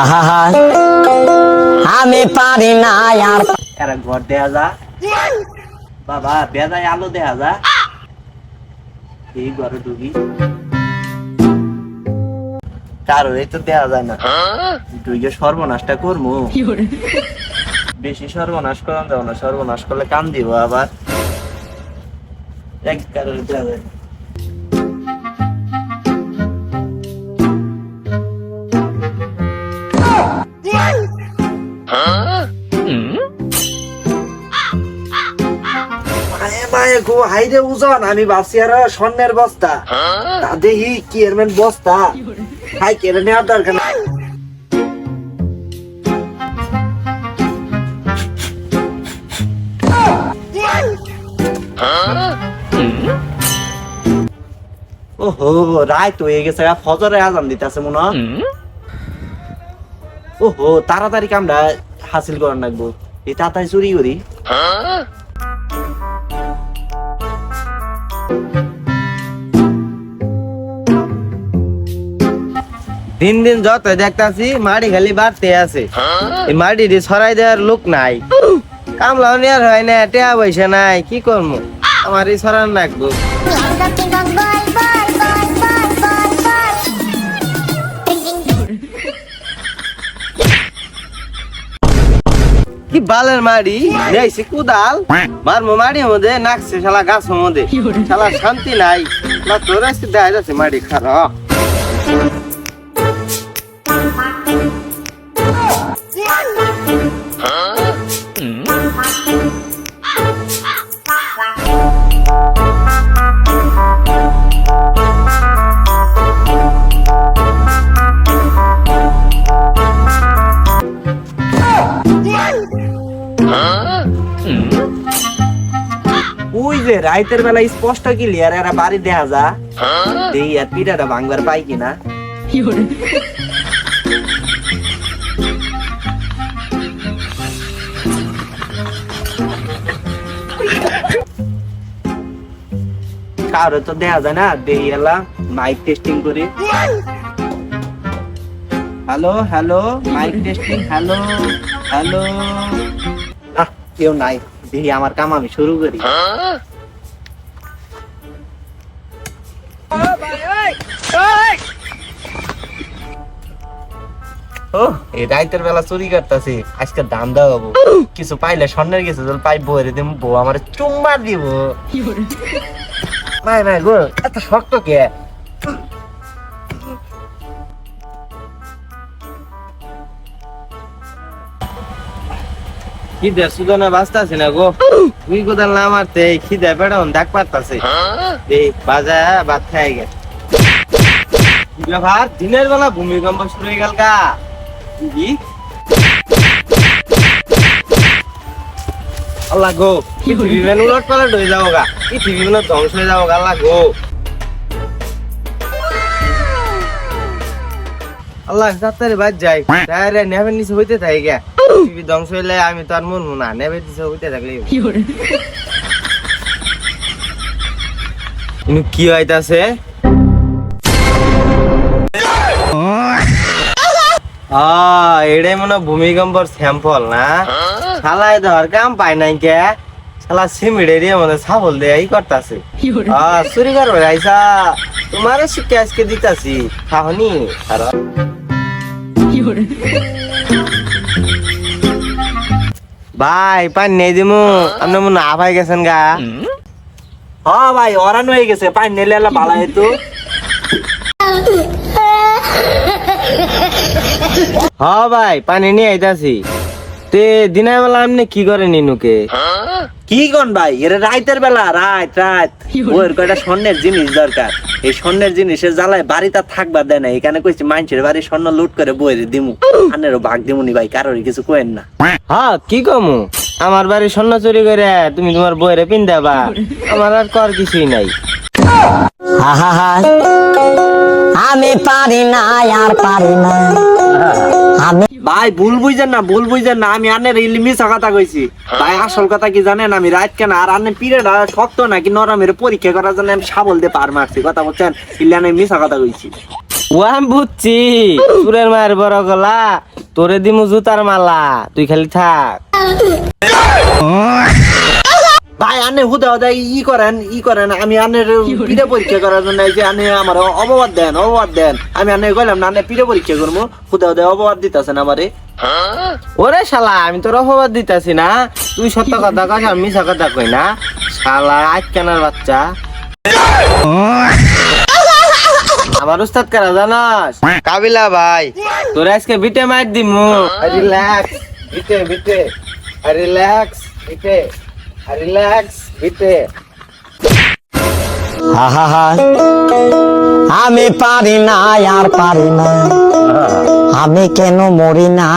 আহা আমি পারি না আর এরা ঘর দেয়া যা। বাবা বেজায় আলো দেয়া যা। এই ঘরে ঢুকি। কারও এই তো দেয়া যায় না। ঢুকে সর্বনাশটা করব বেশি সর্বনাশ করান যাব না সর্বনাশ করলে কান দিব আবার। এক কারণে দেয়া যায় না। হাইরে উজন আমি ভাবছি আর স্বর্ণের বস্তা। তা দেখি কি এর মেন বস্তা। হাই কেড়ে নেওয়ার দরকার। ওহো রায় তো হয়ে গেছে ফজরে আজান দিতেছে মনে হয়। ওহো তাড়াতাড়ি কামটা হাসিল করার লাগবো। এই তাড়াতাড়ি চুরি করি। দিন দিন যত দেখতাছি মাটি খালি বাড়তে আছে। এই মাড়ি ছড়াই দেওয়ার লোক নাই। কামলাও নেওয়ার হয় না, টেয়া পয়সা নাই, কি করব আমার এই সরান রাখব কি বালের মাড়ি? নেইছে কুদাল মারমো মাড়ি মধ্যে নাকছে শালা গাছ মধ্যে। শালা শান্তি নাই। না তোর আজকে দেখা যাচ্ছে মাড়ি খারাপ যে রাইতের বেলা স্পষ্ট ক্লিয়ার এরা বাড়ি দেখা যা। এই আর পিঠাটা ভাঙবার পাই কিনা। কারও তো দেখা যায় না দেই এলা মাইক টেস্টিং করি। Hello hello mic testing hello hello. কেউ নাই দেখি আমার কাম আমি শুরু করি। ও, এই রাইতের বেলা চুরি করতেছি, আজকে দাম হব। কিছু পাইলে স্বর্ণের যদি পাই বইরে বউ আমার দিব। গো, এত শক্ত কে? খিদে সুদনে বাঁচতাছি না গো। তুই কোদাল না মারতে খিদে পেড়ন ডাক পারতাছে বাজা ভাত খাই কি দিনের বেলা ভূমিকম্প শুরু হয়ে গেল গা। কি আল্লাহ গো পৃথিবী মেন উলট পালট হয়ে যাব গা। পৃথিবী মেন ধ্বংস হয়ে যাব গা আল্লাহ গো। আল্লাহ যাত্রারে বাদ যাই। তারে নেভের নিচে হইতে থাকি গে। পৃথিবী ধ্বংস হইলে আমি তো আর মরবো না নেভের নিচে হইতে থাকলে। কি হইতাছে? এটাই মনে ভূমিকম্পর স্যাম্পল না। শালাই ধর কাম পাই নাই কে। শালা সিমিড়ে দিয়ে মনে ছাগল দিয়ে ই করতাছে। আহ চুরি করবে আইসা। তোমারও শিখে আজকে দিতাছি। খাহনি আর ভাই পানি নেই দিমু। আপনি মনে আভাই গেছেন গা। হ্যাঁ ভাই অরান হয়ে গেছে। পানি নেলে ভালো হইতো হ্যাঁ ভাই পানি নিয়ে আইতাছি। তে দিনের বেলা আপনি কি করেন ইনুকে কি কন ভাই? এর রাইতের বেলা রাত রাত। ওর কয়টা স্বর্ণের জিনিস দরকার। এই স্বর্ণের জিনিসের জ্বালায় বাড়িতে থাকবার দেয় না। এখানে কইছি মানুষের বাড়ি স্বর্ণ লুট করে বইরে দিমু। আনেরও ভাগ দিমুনি ভাই কারোরই কিছু কোয়েন না। হ্যাঁ কি কমু? আমার বাড়ি স্বর্ণ চুরি করে তুমি তোমার বইরে পিন দেবা আমার আর কর কিছুই নাই। আমি পারি না আর পারি না। আমি ভাই ভুল বুঝেন না ভুল বুঝেন না আমি আনে রিলমি কথা কইছি। ভাই আসল কথা কি জানেন আমি রাত কেন আর আনে পিরিয়ড শক্ত নাকি নরমের পরীক্ষা করার জন্য আমি সাবল দিয়ে পার মারছি কথা বলছেন? ইলে মিস মিশা কথা কইছি। ও আমি বুঝছি সুরের মায়ের বড় গলা তোরে দিমু জুতার মালা তুই খালি থাক। ভাই আনে হুদা হুদা ই করেন ই করেন আমি আনের পিঠে পরীক্ষা করার জন্য এই যে আনে আমার অববাদ দেন অববাদ দেন। আমি আনে কইলাম না আনে পিঠে পরীক্ষা করব হুদা হুদা অববাদ দিতেছেন আমারে। ওরে শালা আমি তোর অপবাদ দিতেছি না। তুই সত্য কথা কস আমি মিছা কথা কই না। শালা আজ কেনার বাচ্চা। আমার উস্তাদ কারা জানাস? কাবিলা ভাই। তোর আজকে বিটে মার দিমু। রিল্যাক্স বিটে বিটে রিল্যাক্স বিটে রিল্যাক্স আহা আমি পারি না আর পারি না। আমি কেন মরি না?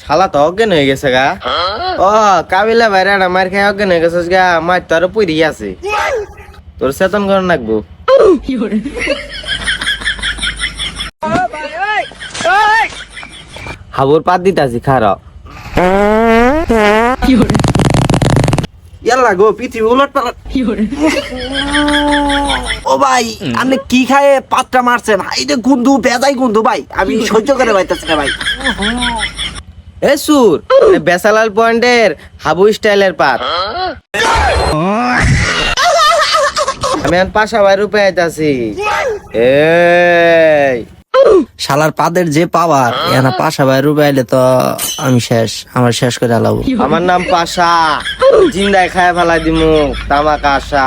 শালা তো অজ্ঞান হয়ে গেছে গা। ও কাবিলা ভাইরা না মার খাই অজ্ঞান হয়ে গেছিস গা মার তো আরও পুরি আছে। তোর চেতন করে রাখব হাবুর পাত দিতাছি খারা। ইয়াল্লা গো পৃথিবী উলট পালট। ও ভাই আপনি কি খায় পাতটা মারছেন? এই যে গুন্দু বেজাই গুন্দু ভাই আমি সহ্য করে পাইতেছি না ভাই। এ সুর এ বেসালাল পয়েন্টের হাবু স্টাইলের পাত। আমি পাশা ভাই রূপে আইতাছি। এই শালার পাদের যে পাওয়ার এখানে পাশা ভাই রুবে আইলে তো আমি শেষ আমার শেষ করে আলাবো। আমার নাম পাশা জিন্দায় খায় ফেলাই দিমু তামাক আশা।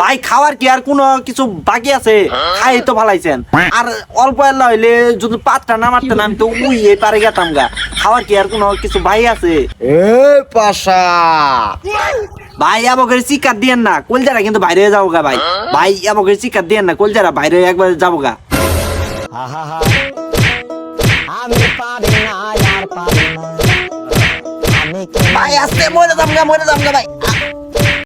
ভাই খাওয়ার কি আর কোনো কিছু বাকি আছে? খাই তো ফালাইছেন। আর অল্প এলা হইলে যদি পাতটা না মারতেন আমি তো উই এই পারে গেতাম গা। খাওয়ার কি আর কোনো কিছু ভাই আছে? এ পাশা। ভাই আবকের চিকার দিয়েন না কলজারা কিন্তু বাইরে যাব গা ভাই। ভাই আবকের চিকার দিয়েন না কলজারা বাইরে একবার যাব গা আহা আমি পারি না, আর পারি না। আমি ভাই, আস্তে, মরে দাম গা, মরে দাম গা, ভাই।